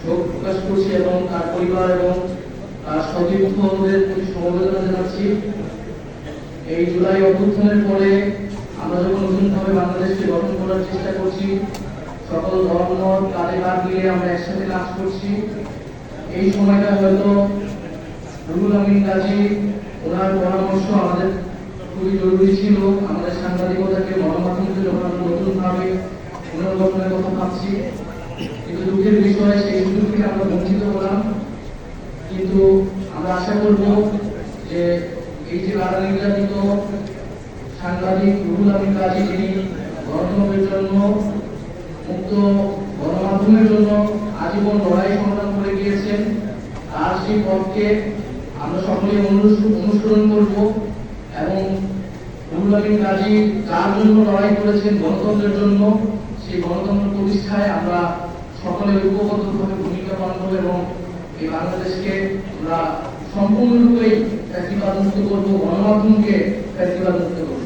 শোক প্রকাশ করছি এবং তার পরিবার এবং সতীর্থদের প্রতি সমবেদনা জানাচ্ছি। এই জুলাই অভ্যুত্থানের পরে আমরা যখন নতুনভাবে বাংলাদেশকে গঠন করার চেষ্টা করছি সকল ধর্ম কাঁধে কাঁধ মিলিয়ে আমরা একসাথে কাজ করছি। এই সময়টা হয়তো রুহুল আমিন কাজী ওনার পরামর্শ আমাদের খুবই জরুরি ছিল। আমাদের সাংবাদিকতাকে গণমাধ্যমকে যখন আমরা নতুনভাবে পুনর্গঠনের কথা ভাবছি দুঃখের বিষয় সুযোগ থেকে আমরা বঞ্চিত হলাম। কিন্তু আমরা আশা করব যে এই যে বাধা নির্যাতিত সাংবাদিক রুহুল আমিন কাজী, যিনি গণতন্ত্রের জন্য, মুক্ত গণমাধ্যমের জন্য আজীবন লড়াই সংগ্রাম করে গিয়েছেন, তার সেই পথকে আমরা সকলে অনুস- অনুসরণ করব এবং রুহুল আমিন কাজী যার জন্য লড়াই করেছেন গণতন্ত্রের জন্য। সেই গণতন্ত্র প্রতিষ্ঠায় আমরা সকলে ঐক্যবদ্ধভাবে ভূমিকা পালন করবে এবং এই বাংলাদেশকে আমরা সম্পূর্ণরূপেই ফ্যাসিবাদ মুক্ত করব, গণমাধ্যমকে ফ্যাসিবাদ মুক্ত করব।